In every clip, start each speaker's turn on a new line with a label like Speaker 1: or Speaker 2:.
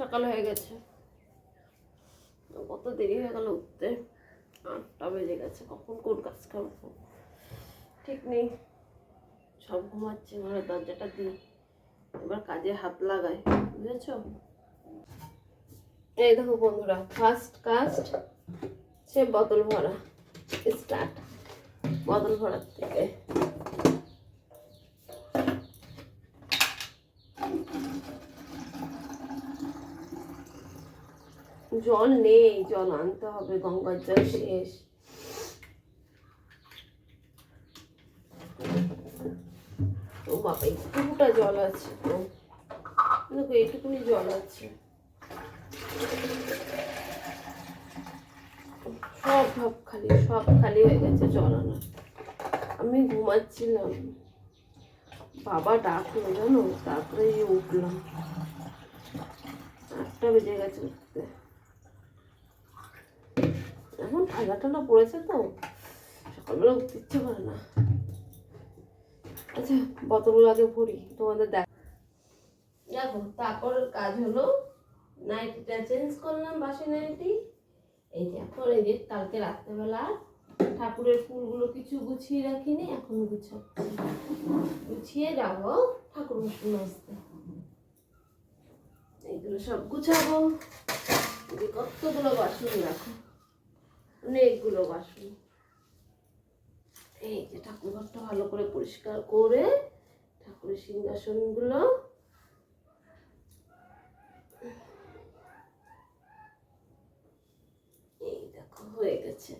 Speaker 1: সকাল হয়ে গেছে। কত দেরি হয়ে গেল উঠতে? আটটা বেজে গেছে, কখন কোন কাজ করব ঠিক নেই। সব ঘুমাচ্ছে, ঘরের দরজাটা দিই। এবার কাজে হাত লাগায় বুঝেছ? এই দেখো বন্ধুরা ফার্স্ট কাস্ট সে বদল ভরা স্টার্ট বদল ভরার থেকে। জল নেই, জল আনতে হবে, গঙ্গার জল শেষ। ও বাবা একটুটা জল আছে তো। দেখো, এইটুকুনি জল আছে। সব সব খালি সব খালি হয়ে গেছে জল আনা। আমি ঘুমাচ্ছিলাম। বাবা ডাকলো, জানো? তারপরে উঠলাম। আটটা বেজে গেছে উঠতে। এখন ঠান্ডা ঠান্ডা পড়েছে তো, সকালবেলা উঠতে ইচ্ছে করে না। আচ্ছা বোতলগুলো আগে ভরি, তোমাদের দেখ। দেখো, তারপর কাজ হলো, নাইটিটা চেঞ্জ করলাম বাসি নাইটি এই যে এখন এই যে কালকে রাত্রেবেলা ঠাকুরের ফুলগুলো কিছু গুছিয়ে রাখিনি, এখন গুছাচ্ছি গুছিয়ে যাব ঠাকুর মশাই আসতে এইগুলো সব গুছাবো। কতগুলো বাসন রাখো। অনেকগুলো বাসন। এই যে ঠাকুর ঘরটা ভালো করে পরিষ্কার করে ঠাকুরের সিংহাসনগুলো। এই দেখো, হয়ে গেছে।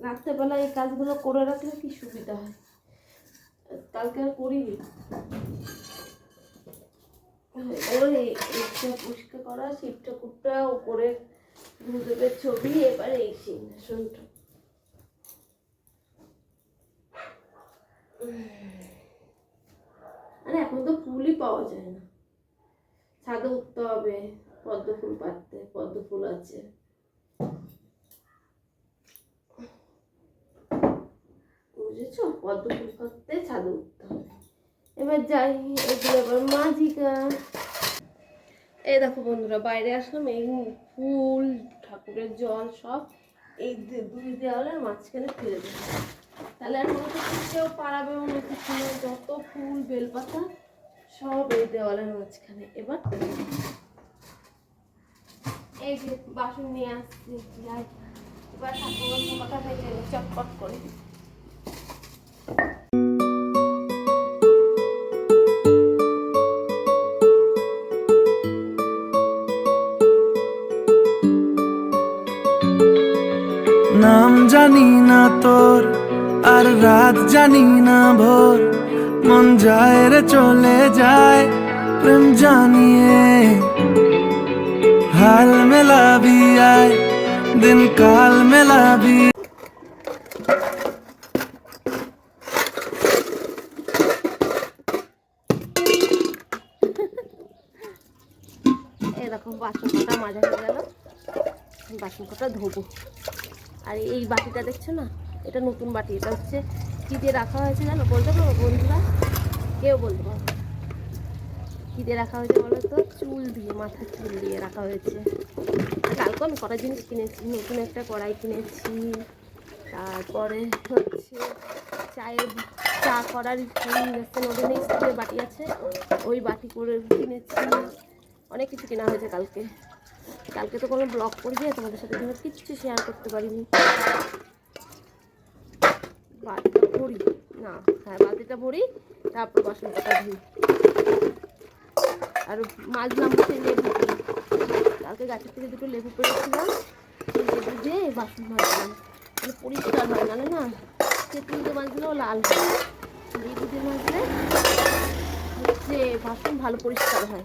Speaker 1: রাত্রেবেলা এই কাজগুলো করে রাখলে কি সুবিধা হয়? কালকে আর করিনি। ওই পরিষ্কার করা শিব ঠাকুরটা উপরে গুরুদেবের ছবি, এবারে এই সিংহাসনটা। আরে, এখন তো ফুলই পাওয়া যায় না। ছাদে উঠতে হবে, পদ্ম ফুল পাততে পদ্ম ফুল আছে। বুঝেছ? পদ্ম ফুল পাততে ছাদে উঠতে হবে। এবার যাই, এগুলো এবার মাঝিকা এই দেখো বন্ধুরা, বাইরে আসলাম, এই ফুল ঠাকুরের জল সব এই দুই দেওয়ালের মাঝখানে ফেলে দেবে। তাহলে আর মনে হচ্ছে কেউ পাড়াবে মনে হচ্ছে না, যত ফুল, বেলপাতা সব এই দেওয়ালের মাঝখানে। এবার এই যে বাসন নিয়ে আসছি, যাই। এবার ঠাকুরের কথা চটপট করে
Speaker 2: রাত জানি না ভোর। মন যায় রে, চলে যায় প্রেম জানিয়ে। হাল মেলাবি আয়, দিন কাল মেলাবি।
Speaker 1: এরকম বাসন কটা গেল। বাসন কটা ধোবো। আর এই বাটিটা দেখছ না? এটা নতুন বাটি, এটা হচ্ছে কী দিয়ে রাখা হয়েছে জানো? বলতে পারব বন্ধুরা? কেউ বলতে পারব কী দিয়ে রাখা হয়েছে বলো তো? চুল দিয়ে, মাথার চুল দিয়ে রাখা হয়েছে। কালকে আমি কটা জিনিস কিনেছি, নতুন একটা কড়াই কিনেছি। তারপরে হচ্ছে চায়ের চা করার ওদের স্টিলের বাটি আছে, ওই বাটি করে কিনেছি। অনেক কিছু কেনা হয়েছে কালকে। কালকে তো কোনো ব্লগ করে তোমাদের সাথে কিচ্ছু শেয়ার করতে পারিনি। বাটিটা ভরি। না হ্যাঁ বাটিটা ভরি, তারপর বাসন কটা ধুই। আর মাজলাম হচ্ছে লেবু। কালকে গাছের থেকে দুটো লেবু পেরেছিলাম সেই লেবু দিয়ে বাসন মাজলাম মানে পরিষ্কার হয় না না? তেঁতুল দিয়ে মাজলেও লাল হয়। লেবু দিয়ে মাজলে হচ্ছে বাসন ভালো পরিষ্কার হয়।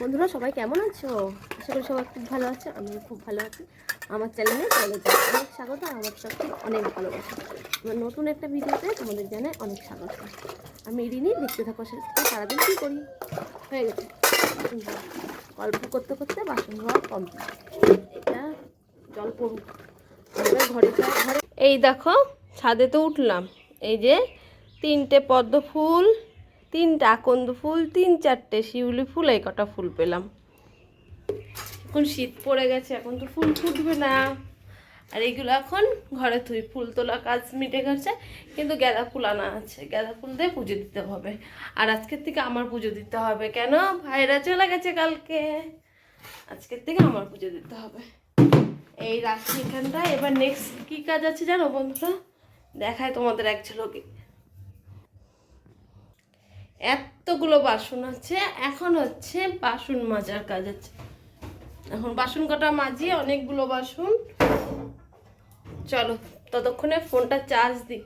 Speaker 1: বন্ধুরা, সবাই কেমন আছো? আশা করি সবাই খুব ভালো আছে, আমিও খুব ভালো আছি। আমার চ্যানেলে চলে অনেক স্বাগত আমার সত্যি অনেক ভালোবাসা। আমার নতুন একটা ভিডিওতে তোমাদের জানাই অনেক স্বাগত। আমি রিনি, দেখতে থাকো সাথে সারাদিন কী করি? হয়ে গেছে। গল্প করতে করতে বাসন ধোয়া কমপ্লিট এটা জল পড়ুক। ঘরে ঘরে এই দেখো, ছাদে তো উঠলাম। এই যে তিনটে পদ্ম ফুল, তিনটা আকন্দ ফুল, তিন চারটে শিউলি ফুল, এই কটা ফুল পেলাম। এখন শীত পড়ে গেছে, এখন তো ফুল ফুটবে না। আর এইগুলো এখন ঘরে থুই, ফুল তোলা কাজ মিটে গেছে, কিন্তু গাঁদা ফুল আনা আছে। গাঁদা ফুল দিয়ে পুজো দিতে হবে। আর আজকের থেকে আমার পুজো দিতে হবে কেন? ভাইরা চলে গেছে কালকে। আজকের থেকে আমার পুজো দিতে হবে। এই রাখি এখানটা। এবার নেক্সট কি কাজ আছে জানো বন্ধুরা? দেখায় তোমাদের এক ঝলকে। এতগুলো বাসন আছে। এখন হচ্ছে বাসন মাজার কাজ আছে। এখন বাসন কটা মাজি অনেকগুলো বাসন চলো, ততক্ষণে ফোনটা চার্জ দিই।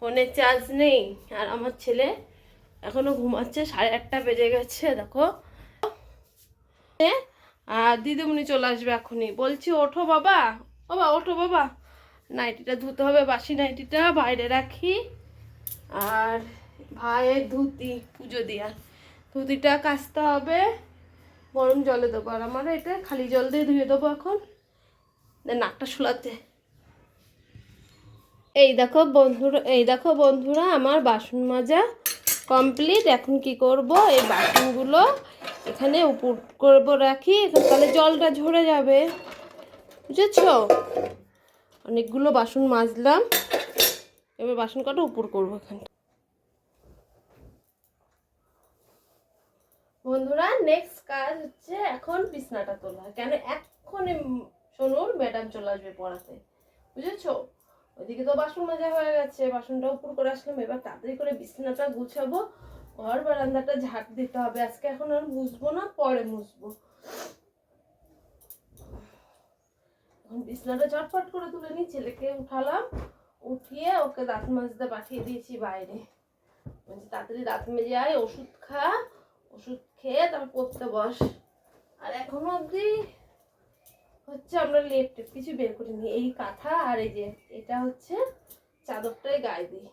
Speaker 1: ফোনে চার্জ নেই, আর আমার ছেলে এখনও ঘুমাচ্ছে, সাড়ে আটটা বেজে গেছে, দেখো। আর দিদিমণি চলে আসবে এখনই। বলছি, ওঠো বাবা। বাবা ওঠো বাবা। নাইটিটা ধুতে হবে, বাসি নাইটিটা বাইরে রাখি। আর ভাইয়ের ধুতি, পুজো দেওয়ার ধুতিটা কাচতে হবে। গরম জলে দেবো। আর আমার এটা খালি জল দিয়ে ধুয়ে দেবো এখন। নাকটা শুলাতে। এই দেখো বন্ধুরা, এই দেখো বন্ধুরা, আমার বাসন মাজা কমপ্লিট এখন কি করব? এই বাসনগুলো এখানে উপর করব রাখি। এখন তাহলে জলটা ঝরে যাবে। বুঝেছ? অনেকগুলো বাসন মাজলাম। এবার বাসন কটা উপর করব এখানটা। বন্ধুরা নেক্সট কাজ হচ্ছে এখন বিছনাটা তোলা। কেন এক্ষণে সোনুর ম্যাডাম চলে আসবে পড়াতে। বুঝেছ? ওইদিকে তো বাসন মাজা হয়ে গেছে বাসনটা উপর করে আসলাম। এবার তাড়াতাড়ি করে বিছনাটা গুছাবো। ঘর বারান্দাটা ঝাঁট দিতে হবে। আজকে এখন আর মুছবো না, পরে মুছবো। এখন বিছনাটা চটপট করে তুলে নিই। ছেলেকে উঠালাম। উঠিয়ে ওকে দাঁত মাজতে পাঠিয়ে দিয়েছি বাইরে। বলছি, তাড়াতাড়ি দাঁত মেজে আয়, ওষুধ খা, ওষুধ খেয়ে তারপর পড়তে বস। আর এখনও অবধি হচ্ছে আমরা লেপ টেপ কিছু বের করিনি এই কাঁথা আর এই যে, এটা হচ্ছে চাদরটাই গায়ে দিই।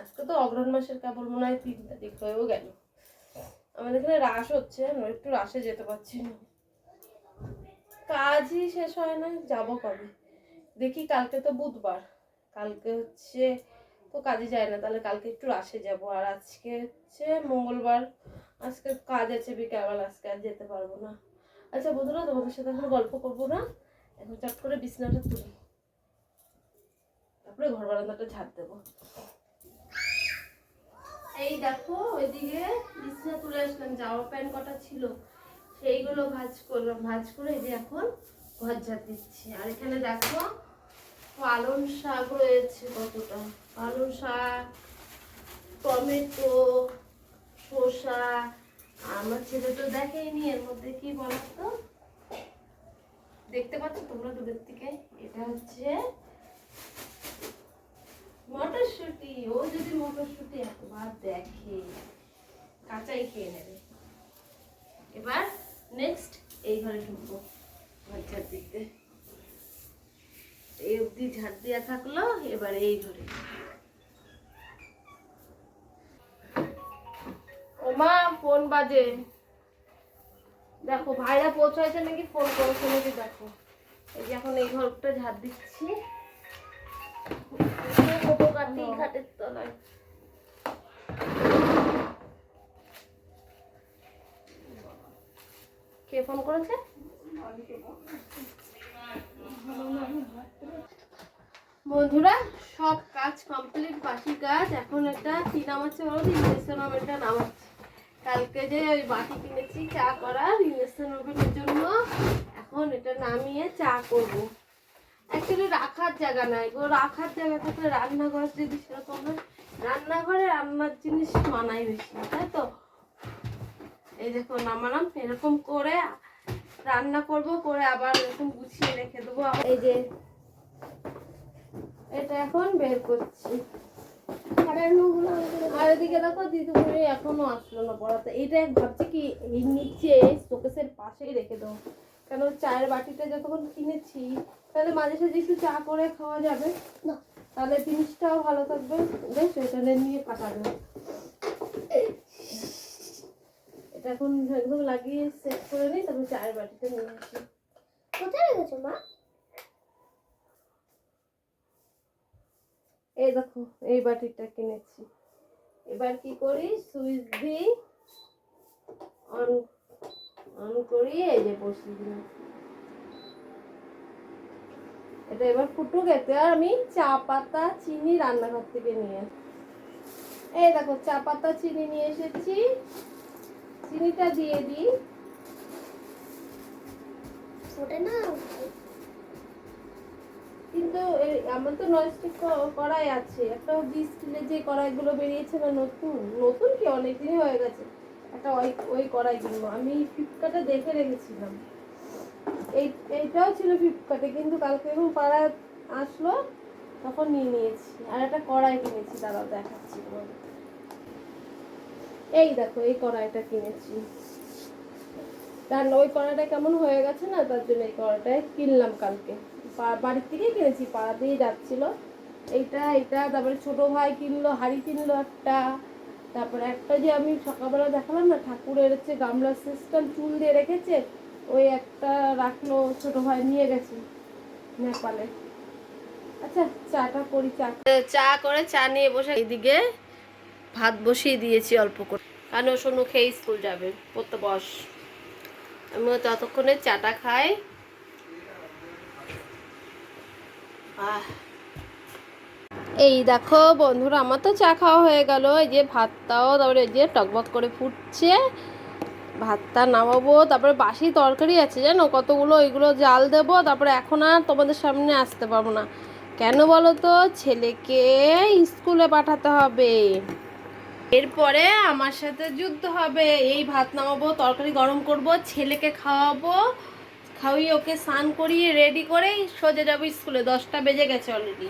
Speaker 1: আজকে তো অগ্রহণ মাসের কেবল মনে হয় তিন তারিখ হয়েও গেল। আমাদের এখানে রাস হচ্ছে, আমরা একটু রাসে যেতে পারছি না। কাজই শেষ হয় না, যাব কবে? দেখি কালকে তো বুধবার। কালকে হচ্ছে তো কাজে যায় না, তাহলে কালকে একটু রাসে যাব। আর আজকে হচ্ছে মঙ্গলবার। আজকে কাজ আছে, বিকালবেলা আজকে আর যেতে পারব না। আচ্ছা বন্ধুরা, তোমাদের সাথে এখন গল্প করব না। এখন চট করে বিছনাটা তুলি। তারপরে ঘর বারান্দাটা ঝাড় দেবো। এই দেখো, ওইদিকে বিছনা তুলে আসলাম, জামা প্যান্ট কটা ছিল, সেইগুলো ভাজ করলাম। ভাজ করে এই যে এখন ঘর ঝাড় দিচ্ছি। আর এখানে দেখো, পালং শাক রয়েছে কতটা। পালং শাক, টমেটো, শসা আমার ছেলে তো দেখেনি, এর মধ্যে কি বলতো? দেখতে পাচ্ছ তোমরা দূরের থেকে? এটা হচ্ছে মটরশুঁটি। ও যদি মটরশুঁটি একবার দেখে, কাঁচাই খেয়ে নেবে। এবার নেক্সট এই ঘরে ঢুকবো। ঝাড় দিতে এই অবধি ঝাড় দেওয়া থাকল, এবার এই ঘরে। ও মা ফোন বাজে। দেখো ভাইরা পৌঁছাইছে নাকি? ফোন করেছে নাকি? দেখো। এই যে এখন এই ঘরটা ঝাড় দিচ্ছি। কোটো কাটি খাটের তলায়। কে ফোন করেছে? বন্ধুরা সব কাজ কমপ্লিট বাকি কাজ। এখন একটা কি নামাচ্ছে বলো ইঞ্জেকশন ওভেনটা নামাচ্ছি কালকে যে ওই বাটি কিনেছি চা করার ইঞ্জেকশন ওভেনের জন্য, এখন এটা নামিয়ে চা করব। অ্যাকচুয়ালি রাখার জায়গা নাই গো, রাখার জায়গা থাকলে রান্নাঘর যদি সেরকম হয়, রান্নাঘরে রান্নার জিনিস মানাই বেশি, তাই তো? এই দেখো নামালাম, এরকম করে রান্না করব, করে আবার এরকম গুছিয়ে রেখে দেবো। এই যে, এটা এখন বের করছি। আর এদিকে দেখো দিদিমণি এখনও আসলো না পড়াতে। এইটা ভাবছি কি এই নিচে শোকেসের পাশেই রেখে দেবো। কেন চায়ের বাটিটা যতক্ষণ কিনেছি তাহলে মাঝে সাঝে একটু চা করে খাওয়া যাবে। তাহলে জিনিসটাও ভালো থাকবে। বেশ এখানে নিয়ে পাঠাবে। এটা এখন একদম লাগিয়ে সেট করে নিই তারপর চায়ের বাটিতে নিয়ে আসি।
Speaker 3: কোথায় রেখেছো মা?
Speaker 1: এই দেখো, এই বাটিটা কিনেছি। এবার কি করি? সুইচ দিই অন অন করি, এই যে বসিয়ে দিলাম। এটা এবার ফুটুক, এতে আর আমি চা পাতা, চিনি রান্নাঘর থেকে নিয়ে। এই দেখো, চা পাতা, চিনি নিয়ে এসেছি। চিনিটা দিয়ে দিই।
Speaker 3: ফোটে না
Speaker 1: কিন্তু আমার তো ননস্টিক কড়াই আছে। একটা স্টিলের যে কড়াইগুলো বেরিয়েছে না নতুন নতুন কি অনেক দিনই হয়ে গেছে। একটা ওই ওই কড়াই কিনবো। আমি ফ্লিপকার্টে দেখে রেখেছিলাম। এই, এইটাও ছিল ফ্লিপকার্টে কিন্তু কালকে যখন পাড়া আসলো, তখন নিয়ে নিয়েছি। আর একটা কড়াই কিনেছি, দাঁড়াও দেখাচ্ছি এই দেখো, এই কড়াইটা কিনেছি। রান্না ওই কড়াইটা কেমন হয়ে গেছে না, তার জন্য এই কড়াইটাই কিনলাম কালকে। বাড়ির থেকেই কিনেছি পাড়া দিয়েই যাচ্ছিল। এইটা এটা তারপরে ছোট ভাই কিনলো, হাড়ি কিনলো একটা। তারপরে একটা যে আমি সকালবেলা দেখালাম না, ঠাকুরের হচ্ছে গামলার সিস্টেম, চুল দিয়ে রেখেছে, ওই একটা রাখল, ছোট ভাই নিয়ে গেছে নেপালে। আচ্ছা চাটা করি, চা। চা করে, চা নিয়ে বসে এইদিকে ভাত বসিয়ে দিয়েছি অল্প করে। কারণ সোনু খেয়ে স্কুল যাবে, পড়তে বস। আমি ততক্ষণে চাটা খাই। এই দেখো বন্ধুরা, আমার তো চা খাওয়া হয়ে গেল। এই যে ভাতটাও, তারপরে এই যে টকবক করে ফুটছে। ভাতটা নামাবো, তারপরে বাসি তরকারি আছে জানো? কতগুলো, ওইগুলো জাল দেবো, তারপরে এখন আর তোমাদের সামনে আসতে পারব না। কেন বলো তো? ছেলেকে স্কুলে পাঠাতে হবে। এরপরে আমার সাথে যুদ্ধ হবে। এই ভাত নামাবো, তরকারি গরম করব, ছেলেকে খাওয়াবো। খাওয়িয়ে ওকে স্নান করিয়ে রেডি করেই সোজা যাব স্কুলে। দশটা বেজে গেছে অলরেডি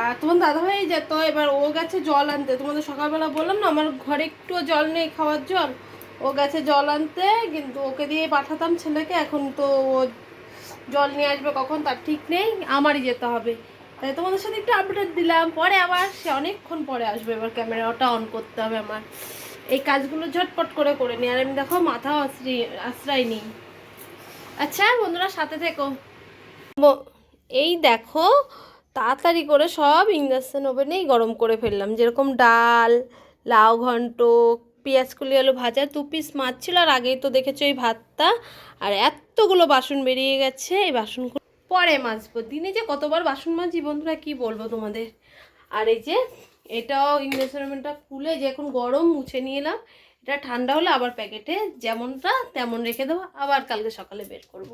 Speaker 1: আর তোমার দাদা ভাই যেত, এবার ও গেছে জল আনতে। তোমাদের সকালবেলা বললাম না, আমার ঘরে একটু জল নেই খাওয়ার জল। ও গেছে জল আনতে, কিন্তু ওকে দিয়ে পাঠাতাম ছেলেকে। এখন তো ও জল নিয়ে আসবে কখন, তার ঠিক নেই, আমারই যেতে হবে। তাই তোমাদের সাথে একটু আপডেট দিলাম। পরে আবার, সে অনেকক্ষণ পরে আসবে। এবার ক্যামেরাটা অন করতে হবে আমার। এই কাজগুলো ঝটপট করে করে নিই আর আমি দেখো, মাথাও আশ্রয় আশ্রয় নিই। আচ্ছা বন্ধুরা সাথে থেকো। এই দেখো, তাড়াতাড়ি করে সব ইন্ডাকশান ওভেনেই গরম করে ফেললাম। যেরকম ডাল, লাউ ঘন্ট পেঁয়াজ কুলি আলু ভাজা, দু পিস মাছ ছিল, আর আগেই তো দেখেছ এই ভাতটা। আর এতগুলো বাসন বেরিয়ে গেছে, এই বাসনগুলো পরে মাজবো। দিনে যে কতবার বাসন মাজি বন্ধুরা, কি বলব তোমাদের? আর এই যে, এটাও ইন্ডাকশান ওভেনটা খুলে যে এখন গরম মুছে নিয়ে এলাম। এটা ঠান্ডা হলে আবার প্যাকেটে যেমনটা তেমন রেখে দেবো, আবার কালকে সকালে বের করব।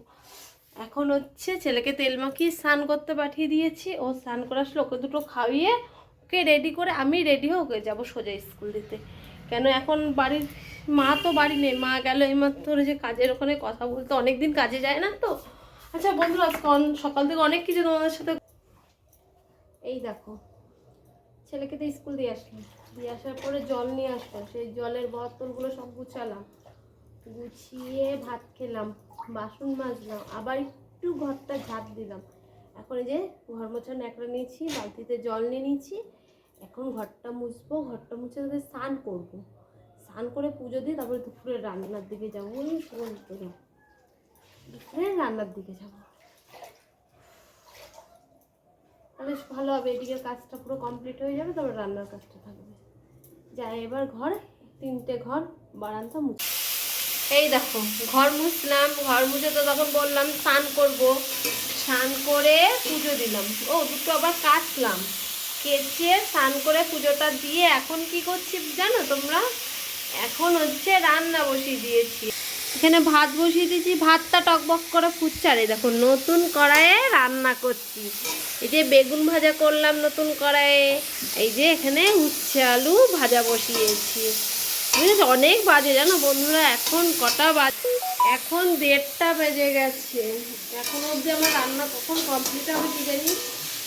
Speaker 1: এখন হচ্ছে ছেলেকে তেল মাখিয়ে স্নান করতে পাঠিয়ে দিয়েছি। ও স্নান করে আসলে ওকে দুটো খাইয়ে ওকে রেডি করে আমি রেডি হয়ে ওকে যাব সোজা স্কুল দিতে। কেন এখন বাড়ির মা তো বাড়ি নেই, মা গেল এইমাত্র যে কাজের ওখানে কথা বলতে অনেক দিন কাজে যায় না তো। আচ্ছা বন্ধুরা সকাল থেকে অনেক কিছু তোমাদের সাথে এই দেখো ছেলেকে তো স্কুল দিয়ে আসলাম দিয়ে আসার পরে জল নিয়ে আসলাম। সেই জলের বোতলগুলো সব গুছালাম। গুছিয়ে ভাত খেলাম, বাসন মাজলাম, আবার একটু ঘরটা ঝাঁট দিলাম। এখন যে ঘর মোছা ন্যাকড়া নিয়েছি, বালতিতে জল নিয়ে নিয়েছি। এখন ঘরটা মুছবো, ঘরটা মুছে তাদের স্নান করব। স্নান করে পুজো দিয়ে তারপরে দুপুরে রান্নার দিকে যাব ওই দুপুরে দুপুরে রান্নার দিকে যাব। তাহলে ভালো হবে, এদিকে কাজটা পুরো কমপ্লিট হয়ে যাবে, তারপর রান্নার কাজটা থাকবে। যাই এবার ঘর, তিনটে ঘর, বারান্দা মুছ। এই দেখো, ঘর মুছলাম, ঘর মুছে তো তখন বললাম স্নান করব। স্নান করে পুজো দিলাম। ও, দুটো আবার কাচলাম কেচে স্নান করে পুজোটা দিয়ে এখন কি করছি জানো তোমরা? এখন হচ্ছে রান্না বসিয়ে দিয়েছি। এখানে ভাত বসিয়ে দিয়েছি, ভাতটা টকবক করে ফুটছে। আর দেখো, নতুন কড়াইয়ে রান্না করছি। এই যে বেগুন ভাজা করলাম নতুন কড়াইয়ে, এই যে এখানে উচ্ছে আলু ভাজা বসিয়েছি। বুঝেছ? অনেক বাজে, জানো বন্ধুরা? এখন কটা বাজে, এখন দেড়টা বেজে গেছে। এখন অবধি আমার রান্না কখন কমপ্লিট হবে কি জানি?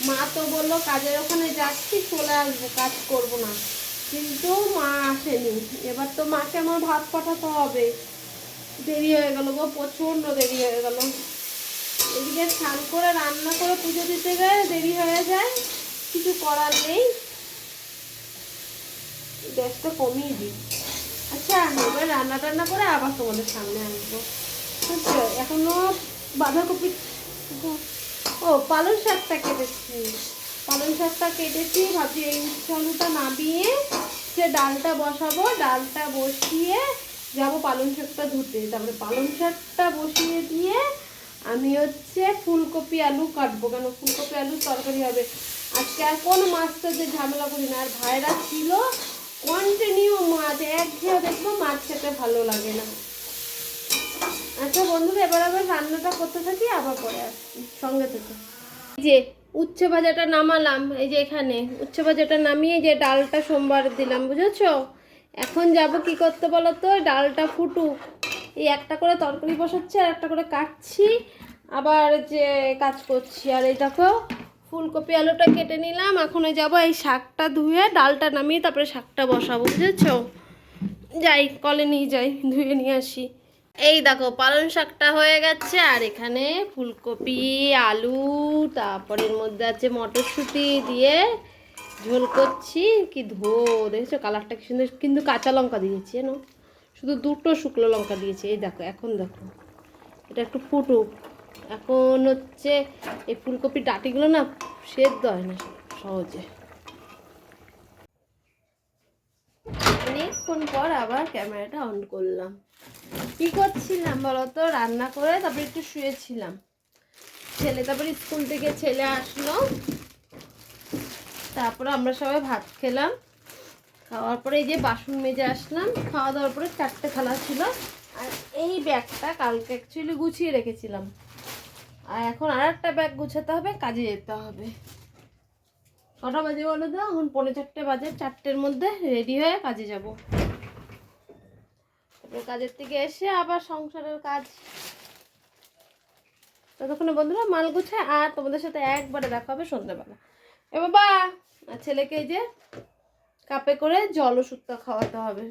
Speaker 1: মা তো বলল কাজের ওখানে যাচ্ছি, চলে আসব, কাজ করব না। কিন্তু মা আসেনি। এবার তো মাকে আমার ভাত পাঠাতে হবে। দেরি হয়ে গেল গো, প্রচণ্ড দেরি হয়ে গেল। এদিকে স্নান করে, রান্না করে, পুজো দিতে গেলে দেরি হয়ে যায়, কিছু করার নেই। গ্যাসটা কমিয়ে দিই। আচ্ছা এবার রান্না টান্না করে আবার তোমাদের সামনে আসব। বুঝছ? এখনও বাঁধাকপি ও, পালং শাকটা কেটেছি। পালং শাকটা কেটেছি, ভাবছি এই উচ্ছে নামিয়ে সে ডালটা বসাবো, ডালটা বসিয়ে যাব পালং শাকটা ধুতে। তারপরে পালং শাকটা বসিয়ে দিয়ে আমি হচ্ছে ফুলকপি আলু কাটবো, কেন ফুলকপি আলু তরকারি হবে। আজকে আর কোনো মাছটা যে ঝামেলা করি না। আর ভাইরা ছিল কন্টিনিউ মাছ এক ঘেয়ে দেখব মাছ খেতে ভালো লাগে না। আচ্ছা বন্ধুরা, এবার আবার রান্নাটা করতে থাকি, আবার পরে আসছি। সঙ্গে থেকে। যে উচ্ছে ভাজাটা নামালাম, এই যে এখানে। উচ্ছে ভাজাটা নামিয়ে যে ডালটা সোমবার দিলাম, বুঝেছ? এখন যাব কি করতে বলো তো ডালটা ফুটুক। এই একটা করে তরকারি বসাচ্ছি আর একটা করে কাটছি। আবার যে কাজ করছি। আর এইটাকেও ফুলকপি, আলুটা কেটে নিলাম। এখন যাব এই শাকটা ধুয়ে ডালটা নামিয়ে তারপরে শাকটা বসাবো, বুঝেছ? যাই, কলে নিয়ে যাই, ধুয়ে নিয়ে আসি। এই দেখো, পালং শাকটা হয়ে গেছে। আর এখানে ফুলকপি, আলু তারপরের মধ্যে আছে মটরশুঁটি দিয়ে ঝোল করছি, কি ধো, দেখেছ কালারটা কি সুন্দর, কিন্তু কাঁচা লঙ্কা দিয়েছি, জানো? শুধু দুটো শুকনো লঙ্কা দিয়েছি, এই দেখো, এখন দেখো, এটা একটু ফুটুক। এখন হচ্ছে, এই ফুলকপির ডাটিগুলো না সেদ্ধ হয় না, সহজে। অনেকক্ষণ পর আবার ক্যামেরাটা অন করলাম। কি করছিলাম বলতো রান্না করে তারপরে একটু শুয়েছিলাম। ছেলে তারপরে স্কুল থেকে ছেলে আসলো। তারপরে আমরা সবাই ভাত খেলাম। খাওয়ার পরে এই যে বাসন মেজে আসলাম, খাওয়া দাওয়ার পরে চারটে থালা ছিল। আর এই ব্যাগটা কালকে অ্যাকচুয়ালি গুছিয়ে রেখেছিলাম। আর এখন আর একটা ব্যাগ গুছাতে হবে, কাজে যেতে হবে। কটা বাজে বলো তো? এখন পনেরো চারটে বাজে, চারটের মধ্যে রেডি হয়ে কাজে যাব। তারপরে কাজের থেকে এসে আবার সংসারের কাজ। ততক্ষণে বন্ধুরা মাল গুছায় আর তোমাদের সাথে একবারে দেখা হবে সন্ধ্যাবেলা। এ বাবা, আর ছেলেকে এই যে কাপে করে জল ওষুধটা খাওয়াতে হবে।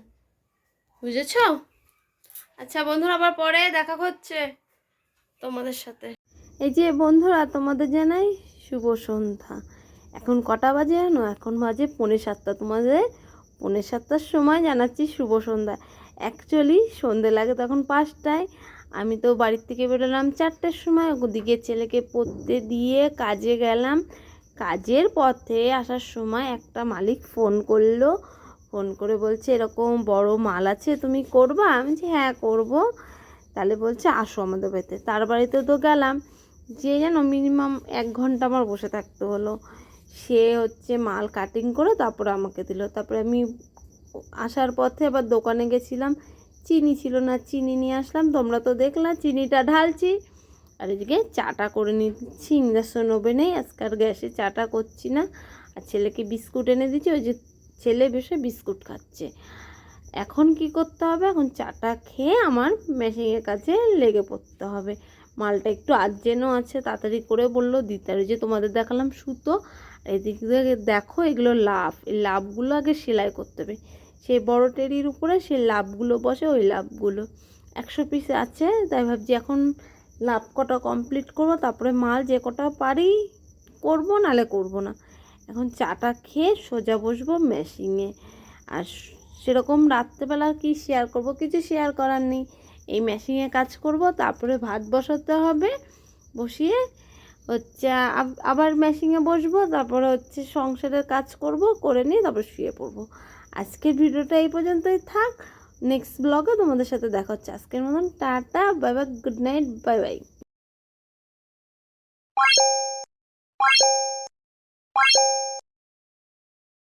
Speaker 1: বুঝেছ? আচ্ছা বন্ধুরা, আবার পরে দেখা হচ্ছে তোমাদের সাথে। এই যে বন্ধুরা, তোমাদের জানাই শুভ সন্ধ্যা। এখন কটা বাজে জানো? এখন বাজে পৌনে সাতটা। তোমাদের পৌনে সাতটার সময় জানাচ্ছি শুভ সন্ধ্যা। অ্যাকচুয়ালি সন্ধে লাগে তখন পাঁচটায়। আমি তো বাড়ির থেকে বেরোলাম চারটের সময়। ওদিকে ছেলেকে পড়তে দিয়ে কাজে গেলাম। কাজের পথে আসার সময় একটা মালিক ফোন করল, ফোন করে বলছে, এরকম বড় মাল আছে, তুমি করবা? আমি বলছি হ্যাঁ করব। তাহলে বলছে, আসো আমাদের বাড়িতে। তার বাড়িতে তো গেলাম, যে যেন মিনিমাম এক ঘণ্টা আমার বসে থাকতে হলো। সে হচ্ছে মাল কাটিং করে তারপরে আমাকে দিল। তারপরে আমি আসার পথে আবার দোকানে গেছিলাম, চিনি ছিল না, চিনি নিয়ে আসলাম, তোমরা তো দেখলা, চিনিটা ঢালছি। আর এদিকে চাটা করে নিচ্ছি ইন্ডাকশন ওভেনেই আজকাল গ্যাসে চাটা করছি না। আর ছেলেকে বিস্কুট এনে দিচ্ছি, ওই যে ছেলে বসে বিস্কুট খাচ্ছে। এখন কি করতে হবে? এখন চাটা খেয়ে আমার মেশিনের কাছে লেগে পড়তে হবে। মালটা একটু আর্জেন্টও আছে, তাড়াতাড়ি করে বলল, দিতে আর যে তোমাদের দেখালাম সুতো। এদিক থেকে দেখো, এগুলো লাভ এই লাভগুলো আগে সেলাই করতে হবে। সেই বড় টেরির উপরে সেই লাভগুলো বসে, ওই লাভগুলো একশো পিস আছে, তাই ভাবছি এখন লাভ কটা কমপ্লিট করব, তারপরে মাল যে কটা পারি করব, নালে করব না। এখন চাটা খেয়ে সোজা বসবো মেশিনে আর সেরকম রাত্রেবেলা কি শেয়ার করব? কিছু শেয়ার করার নেই। এই মেশিনে কাজ করব, তারপরে ভাত বসাতে হবে। বসিয়ে হচ্ছে আবার মেশিনে বসবো, তারপরে হচ্ছে সংসারের কাজ করব, করে নিয়ে তারপর শুয়ে পড়ব। আজকের ভিডিওটা এই পর্যন্তই থাক। নেক্সট ব্লগে তোমাদের সাথে দেখা হচ্ছে। আজকের মতন tata bye bye good night bye bye